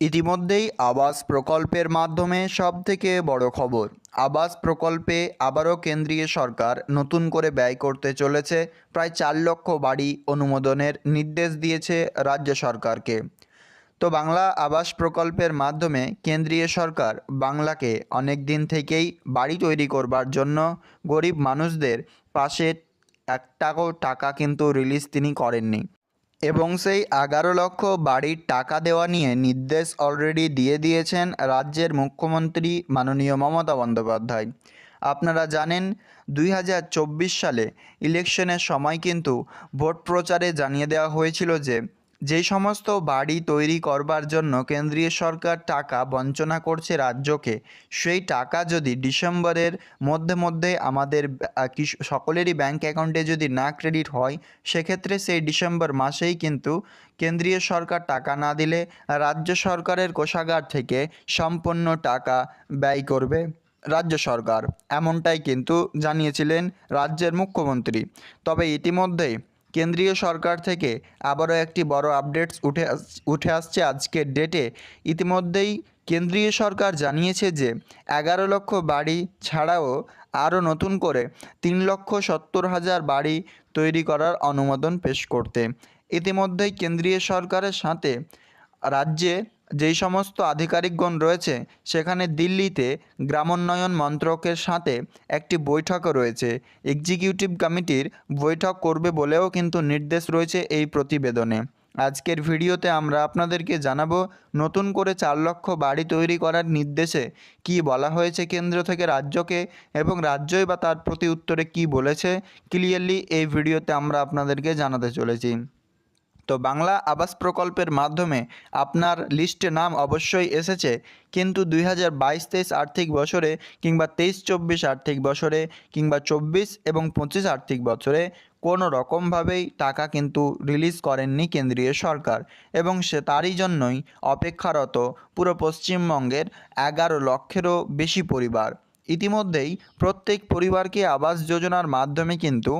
ইতিমধ্যেই আবাস প্রকল্পের মাধ্যমে সবথেকে বড় খবর, আবাস প্রকল্পে আবারও কেন্দ্রীয় সরকার নতুন করে ব্যয় করতে চলেছে প্রায় চার লক্ষ বাড়ি অনুমোদনের নির্দেশ দিয়েছে রাজ্য সরকারকে। তো বাংলা আবাস প্রকল্পের মাধ্যমে কেন্দ্রীয় সরকার বাংলাকে অনেক দিন থেকেই বাড়ি তৈরি করবার জন্য গরিব মানুষদের পাশে এক টাকাও টাকা কিন্তু রিলিজ তিনি করেননি। এবং সেই এগারো লক্ষ বাড়ির টাকা দেওয়া নিয়ে নির্দেশ অলরেডি দিয়ে দিয়েছেন রাজ্যের মুখ্যমন্ত্রী মাননীয় মমতা বন্দ্যোপাধ্যায়। আপনারা জানেন, দুই হাজার চব্বিশ সালে ইলেকশনের সময় কিন্তু ভোট প্রচারে জানিয়ে দেওয়া হয়েছিল যে যেই সমস্ত বাড়ি তৈরি করবার জন্য কেন্দ্রীয় সরকার টাকা বঞ্চনা করছে রাজ্যকে, সেই টাকা যদি ডিসেম্বরের মধ্যে মধ্যে আমাদের সকলেরই ব্যাংক অ্যাকাউন্টে যদি না ক্রেডিট হয়, সেক্ষেত্রে সেই ডিসেম্বর মাসেই কিন্তু কেন্দ্রীয় সরকার টাকা না দিলে রাজ্য সরকারের কোষাগার থেকে সম্পূর্ণ টাকা ব্যয় করবে রাজ্য সরকার। এমনটাই কিন্তু জানিয়েছিলেন রাজ্যের মুখ্যমন্ত্রী। তবে ইতিমধ্যেই কেন্দ্রীয় সরকার থেকে আবারও একটি বড় আপডেটস উঠে উঠে আসছে আজকের ডেটে। ইতিমধ্যেই কেন্দ্রীয় সরকার জানিয়েছে যে, এগারো লক্ষ বাড়ি ছাড়াও আরও নতুন করে তিন লক্ষ সত্তর হাজার বাড়ি তৈরি করার অনুমোদন পেশ করতে। ইতিমধ্যেই কেন্দ্রীয় সরকারের সাথে রাজ্যে যেই সমস্ত আধিকারিকগণ রয়েছে, সেখানে দিল্লিতে গ্রামোন্নয়ন মন্ত্রকের সাথে একটি বৈঠকও রয়েছে। এক্সিকিউটিভ কমিটির বৈঠক করবে বলেও কিন্তু নির্দেশ রয়েছে এই প্রতিবেদনে। আজকের ভিডিওতে আমরা আপনাদেরকে জানাব, নতুন করে চার লক্ষ বাড়ি তৈরি করার নির্দেশে কি বলা হয়েছে কেন্দ্র থেকে রাজ্যকে এবং রাজ্যই বা তার প্রতি উত্তরে কি বলেছে? ক্লিয়ারলি এই ভিডিওতে আমরা আপনাদেরকে জানাতে চলেছি। তো বাংলা আবাস প্রকল্পের মাধ্যমে আপনার লিস্টে নাম অবশ্যই এসেছে। কিন্তু দুই হাজার বাইশ তেইশ আর্থিক বছরে কিংবা তেইশ চব্বিশ আর্থিক বছরে কিংবা চব্বিশ এবং পঁচিশ আর্থিক বছরে কোনো রকমভাবেই টাকা কিন্তু রিলিজ করেননি কেন্দ্রীয় সরকার এবং সে তারই জন্যই অপেক্ষারত পুরো পশ্চিমবঙ্গের এগারো লক্ষেরও বেশি পরিবার। ইতিমধ্যেই প্রত্যেক পরিবারকে আবাস যোজনার মাধ্যমে কিন্তু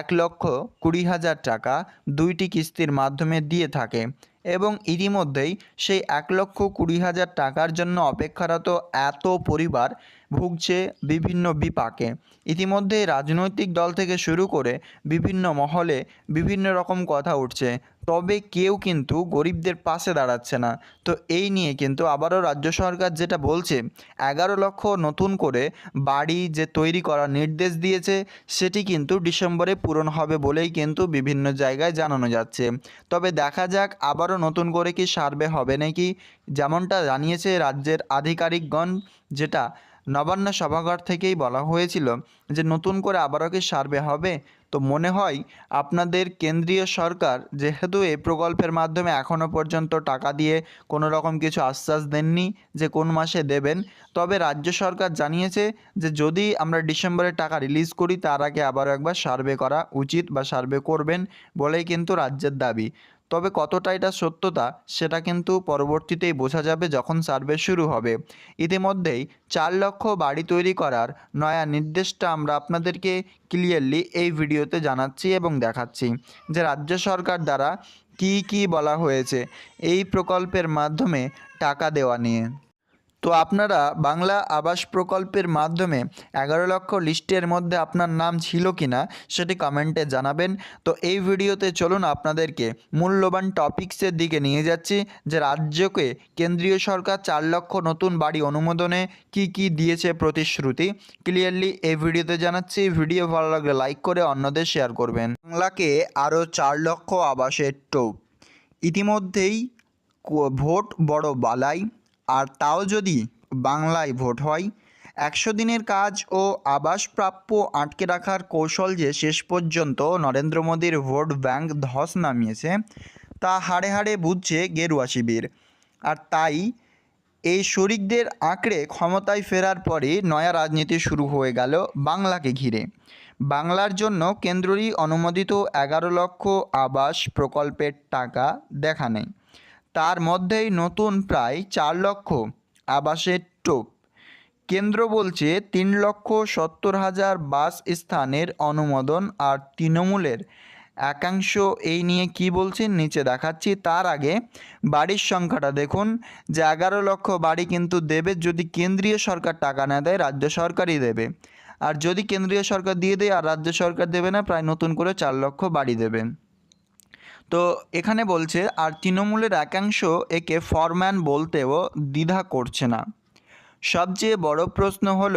এক লক্ষ কুড়ি হাজার টাকা দুইটি কিস্তির মাধ্যমে দিয়ে থাকে এবং ইতিমধ্যেই সেই এক লক্ষ কুড়ি হাজার টাকার জন্য অপেক্ষারত এত পরিবার ভুগছে বিভিন্ন বিপাকে। ইতিমধ্যে রাজনৈতিক দল থেকে শুরু করে বিভিন্ন মহলে বিভিন্ন রকম কথা উঠছে। তবে কেউ কিন্তু গরিবদের পাশে দাঁড়াচ্ছে না। তো এই নিয়ে কিন্তু আবারও রাজ্য সরকার যেটা বলছে, এগারো লক্ষ নতুন করে বাড়ি যে তৈরি করার নির্দেশ দিয়েছে, সেটি কিন্তু ডিসেম্বরে পূরণ হবে বলেই কিন্তু বিভিন্ন জায়গায় জানানো যাচ্ছে। তবে দেখা যাক আবারও নতুন করে কি সার্ভে হবে নাকি? যেমনটা জানিয়েছে রাজ্যের আধিকারিকগণ, যেটা নবান্ন সভাঘর থেকেই বলা হয়েছিল যে নতুন করে আবারও কি সার্ভে হবে? তো মনে হয় আপনাদের কেন্দ্রীয় সরকার যেহেতু এই প্রকল্পের মাধ্যমে এখনও পর্যন্ত টাকা দিয়ে কোনো রকম কিছু আশ্বাস দেননি যে কোন মাসে দেবেন, তবে রাজ্য সরকার জানিয়েছে যে যদি আমরা ডিসেম্বরে টাকা রিলিজ করি তার আগে আবারও একবার সার্ভে করা উচিত বা সার্ভে করবেন বলেই কিন্তু রাজ্যের দাবি। তবে কতটা এটা সত্যতা, সেটা কিন্তু পরবর্তীতেই বোঝা যাবে যখন সার্ভে শুরু হবে। ইতিমধ্যেই চার লক্ষ বাড়ি তৈরি করার নয়া নির্দেশটা আমরা আপনাদেরকে ক্লিয়ারলি এই ভিডিওতে জানাচ্ছি এবং দেখাচ্ছি যে রাজ্য সরকার দ্বারা কি কি বলা হয়েছে এই প্রকল্পের মাধ্যমে টাকা দেওয়া নিয়ে। তো আপনারা বাংলা আবাস প্রকল্পের মাধ্যমে এগারো লক্ষ লিস্টের মধ্যে আপনার নাম ছিল কি না সেটি কমেন্টে জানাবেন। তো এই ভিডিওতে চলুন আপনাদেরকে মূল্যবান টপিক্সের দিকে নিয়ে যাচ্ছি যে রাজ্যকে কেন্দ্রীয় সরকার চার লক্ষ নতুন বাড়ি অনুমোদনে কি কি দিয়েছে প্রতিশ্রুতি। ক্লিয়ারলি এই ভিডিওতে জানাচ্ছি ভিডিও ভালো লাগলে লাইক করে অন্যদের শেয়ার করবেন। বাংলাকে আরও চার লক্ষ আবাসের টোপ। ইতিমধ্যেই ভোট বড় বালাই। আর তাও যদি বাংলায় ভোট হয়, একশো দিনের কাজ ও আবাস প্রাপ্য আটকে রাখার কৌশল যে শেষ পর্যন্ত নরেন্দ্র মোদীর ভোট ব্যাংক ধস নামিয়েছে, তা হাড়ে হাড়ে বুঝছে গেরুয়া শিবির। আর তাই এই শরিকদের আঁকড়ে ক্ষমতায় ফেরার পরে নয়া রাজনীতি শুরু হয়ে গেল বাংলাকে ঘিরে। বাংলার জন্য কেন্দ্রই অনুমোদিত এগারো লক্ষ আবাস প্রকল্পের টাকা দেখা নেই। তার মধ্যেই নতুন প্রায় চার লক্ষ আবাসের টোপ। কেন্দ্র বলছে তিন লক্ষ সত্তর হাজার বাস স্থানের অনুমোদন আর তৃণমূলের একাংশ এই নিয়ে কি বলছেন নিচে দেখাচ্ছি। তার আগে বাড়ির সংখ্যাটা দেখুন। যে এগারো লক্ষ বাড়ি কিন্তু দেবে যদি কেন্দ্রীয় সরকার টাকা না দেয়, রাজ্য সরকারই দেবে। আর যদি কেন্দ্রীয় সরকার দিয়ে দেয় আর রাজ্য সরকার দেবে না, প্রায় নতুন করে চার লক্ষ বাড়ি দেবেন তো এখানে বলছে, আর তৃণমূলের একাংশ একে ফরম্যান বলতেও দ্বিধা করছে না। সবচেয়ে বড় প্রশ্ন হল,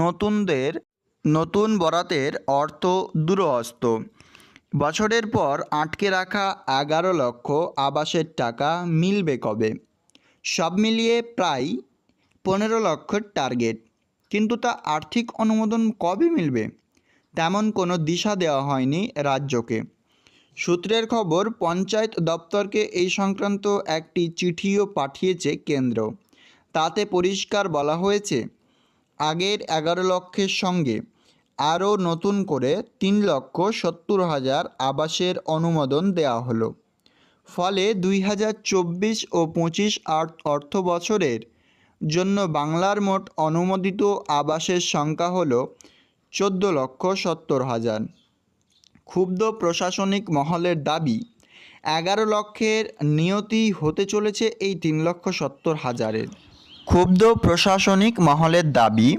নতুনদের, নতুন বরাতের অর্থ দূরহস্ত বছরের পর আটকে রাখা এগারো লক্ষ আবাসের টাকা মিলবে কবে? সব মিলিয়ে প্রায় পনেরো লক্ষের টার্গেট। কিন্তু তা আর্থিক অনুমোদন কবে মিলবে? তেমন কোনো দিশা দেওয়া হয়নি রাজ্যকে। সূত্রের খবর, পঞ্চায়েত দপ্তরকে এই সংক্রান্ত একটি চিঠিও পাঠিয়েছে কেন্দ্র। তাতে পরিষ্কার বলা হয়েছে, আগের এগারো লক্ষের সঙ্গে আরও নতুন করে তিন লক্ষ সত্তর হাজার আবাসের অনুমোদন দেওয়া হলো। ফলে দুই হাজার চব্বিশ ও পঁচিশ অর্থ বছরের জন্য বাংলার মোট অনুমোদিত আবাসের সংখ্যা হলো চোদ্দ লক্ষ সত্তর হাজার। ক্ষুব্ধ প্রশাসনিক মহলের দাবি, এগারো লক্ষের নিয়তি হতে চলেছে এই তিন লক্ষ সত্তর হাজারের। ক্ষুব্ধ প্রশাসনিক মহলের দাবি,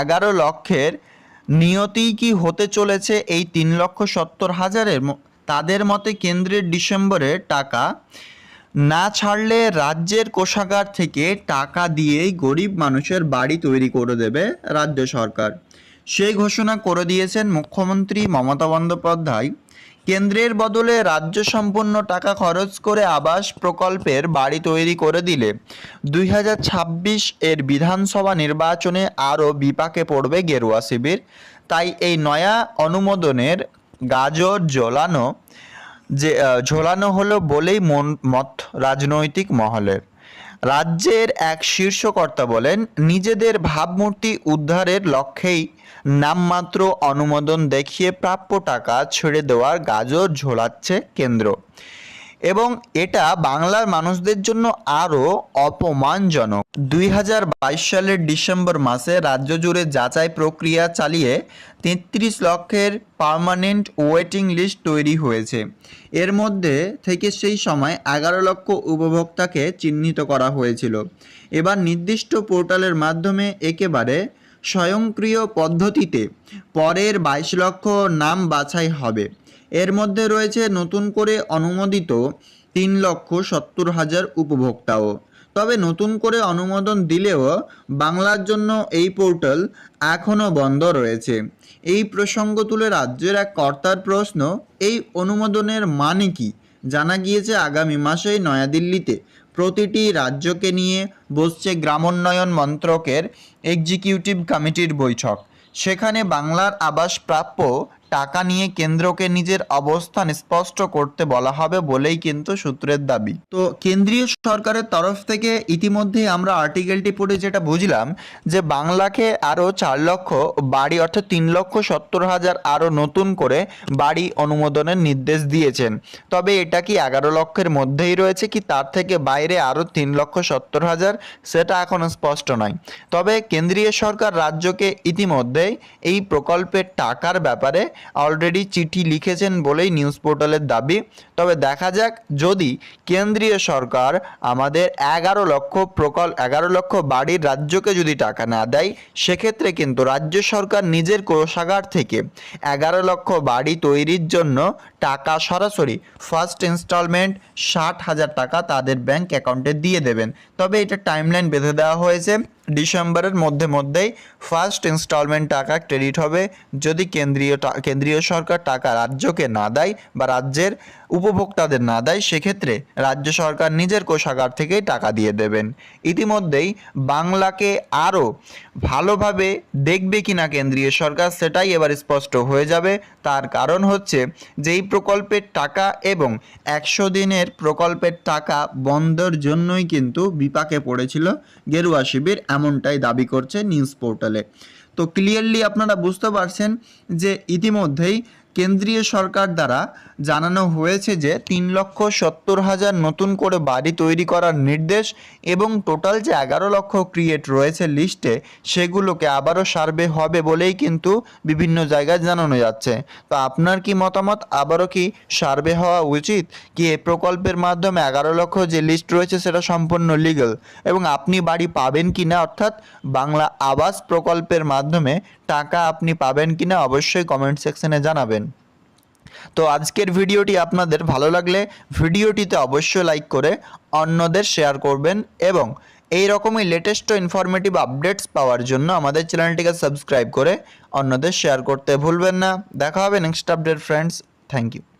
এগারো লক্ষের নিয়তি কি হতে চলেছে এই তিন লক্ষ সত্তর হাজারের তাদের মতে কেন্দ্রের ডিসেম্বরে টাকা না ছাড়লে রাজ্যের কোষাগার থেকে টাকা দিয়েই গরিব মানুষের বাড়ি তৈরি করে দেবে রাজ্য সরকার। সেই ঘোষণা করে দিয়েছেন মুখ্যমন্ত্রী মমতা বন্দ্যোপাধ্যায়। কেন্দ্রের বদলে রাজ্য সম্পূর্ণ টাকা খরচ করে আবাস প্রকল্পের বাড়ি তৈরি করে দিলে দুই হাজার ছাব্বিশ এর বিধানসভা নির্বাচনে আরও বিপাকে পড়বে গেরুয়া শিবির। তাই এই নয়া অনুমোদনের গাজর জ্বলানো যে ঝোলানো হলো বলেই মন মত রাজনৈতিক মহলের রাজ্যের এক শীর্ষকর্তা বলেন, নিজেদের ভাবমূর্তি উদ্ধারের লক্ষ্যেই নামমাত্র অনুমোদন দেখিয়ে প্রাপ্য টাকা ছেড়ে দেওয়ার গাজর ঝোলাচ্ছে কেন্দ্র। এবং এটা বাংলার মানুষদের জন্য আরও অপমানজনক। দুই হাজার বাইশ সালের ডিসেম্বর মাসে রাজ্য জুড়ে যাচাই প্রক্রিয়া চালিয়ে তেত্রিশ লক্ষের পার্মানেন্ট ওয়েটিং লিস্ট তৈরি হয়েছে। এর মধ্যে থেকে সেই সময় এগারো লক্ষ উপভোক্তাকে চিহ্নিত করা হয়েছিল। এবার নির্দিষ্ট পোর্টালের মাধ্যমে একেবারে স্বয়ংক্রিয় পদ্ধতিতে পরের বাইশ লক্ষ নাম বাছাই হবে। এর মধ্যে রয়েছে নতুন করে অনুমোদিত তিন লক্ষ সত্তর হাজার উপভোক্তাও। তবে নতুন করে অনুমোদন দিলেও বাংলার জন্য এই পোর্টাল এখনও বন্ধ রয়েছে। এই প্রসঙ্গ তুলে রাজ্যের এক কর্তার প্রশ্ন, এই অনুমোদনের মানে কি? জানা গিয়েছে, আগামী মাসেই নয়াদিল্লিতে প্রতিটি রাজ্যকে নিয়ে বসছে গ্রামোন্নয়ন মন্ত্রকের এক্সিকিউটিভ কমিটির বৈঠক। সেখানে বাংলার আবাস প্রাপ্য টাকা নিয়ে কেন্দ্রকে নিজের অবস্থান স্পষ্ট করতে বলা হবে বলেই কিন্তু সূত্রের দাবি। তো কেন্দ্রীয় সরকারের তরফ থেকে ইতিমধ্যে আমরা আর্টিকেলটি পড়ে যেটা বুঝলাম যে বাংলাকে আরও চার লক্ষ বাড়ি অর্থাৎ তিন লক্ষ সত্তর হাজার আরও নতুন করে বাড়ি অনুমোদনের নির্দেশ দিয়েছেন। তবে এটা কি এগারো লক্ষের মধ্যেই রয়েছে কি তার থেকে বাইরে আরও তিন লক্ষ সত্তর হাজার সেটা এখনও স্পষ্ট নয়। তবে কেন্দ্রীয় সরকার রাজ্যকে ইতিমধ্যেই এই প্রকল্পের টাকার ব্যাপারে অলরেডি চিঠি লিখেছেন বলেই নিউজ পোর্টালের দাবি। তবে দেখা যাক, যদি কেন্দ্রীয় সরকার আমাদের এগারো লক্ষ প্রকল্প এগারো লক্ষ বাড়ির রাজ্যকে যদি টাকা না দেয়, সেক্ষেত্রে কিন্তু রাজ্য সরকার নিজের কোষাগার থেকে এগারো লক্ষ বাড়ি তৈরির জন্য টাকা সরাসরি ফার্স্ট ইনস্টলমেন্ট ষাট হাজার টাকা তাদের ব্যাংক অ্যাকাউন্টে দিয়ে দেবেন। তবে এটা টাইমলাইন বেঁধে দেওয়া হয়েছে। ডিসেম্বরের মধ্যে মধ্যেই ফার্স্ট ইনস্টলমেন্ট টাকা ক্রেডিট হবে। যদি কেন্দ্রীয় কেন্দ্রীয় সরকার টাকা রাজ্যকে না দেয় বা রাজ্যের উপভোক্তাদের না দেয়, সেক্ষেত্রে রাজ্য সরকার নিজের কোষাগার থেকেই টাকা দিয়ে দেবেন। ইতিমধ্যেই বাংলাকে আরও ভালোভাবে দেখবে কিনা কেন্দ্রীয় সরকার, সেটাই এবার স্পষ্ট হয়ে যাবে। তার কারণ হচ্ছে যে এই প্রকল্পের টাকা এবং একশো দিনের প্রকল্পের টাকা বন্ধের জন্যই কিন্তু বিপাকে পড়েছিল গেরুয়া শিবির এমনটাই দাবি করছে নিউজ পোর্টালে। তো ক্লিয়ারলি আপনারা বুঝতে পারছেন যে ইতিমধ্যেই কেন্দ্রীয় সরকার দ্বারা জানানো হয়েছে যে তিন লক্ষ সত্তর হাজার নতুন করে বাড়ি তৈরি করার নির্দেশ এবং টোটাল যে এগারো লক্ষ ক্রিয়েট রয়েছে লিস্টে, সেগুলোকে আবারও সার্ভে হবে বলেই কিন্তু বিভিন্ন জায়গায় জানানো যাচ্ছে। তো আপনার কি মতামত? আবারও কি সার্ভে হওয়া উচিত? কি এ প্রকল্পের মাধ্যমে এগারো লক্ষ যে লিস্ট রয়েছে সেটা সম্পূর্ণ লিগ্যাল? এবং আপনি বাড়ি পাবেন কি না? অর্থাৎ বাংলা আবাস প্রকল্পের মাধ্যমে টাকা আপনি পাবেন কি না? অবশ্যই কমেন্ট সেকশনে জানাবেন। তো আজকের ভিডিওটি আপনাদের ভালো লাগলে ভিডিওটিতে অবশ্যই লাইক করে অন্যদের শেয়ার করবেন এবং এই রকমই লেটেস্ট ইনফরমেটিভ আপডেটস পাওয়ার জন্য আমাদের চ্যানেলটিকে সাবস্ক্রাইব করে অন্যদের শেয়ার করতে ভুলবেন না। দেখা হবে next update friends thank you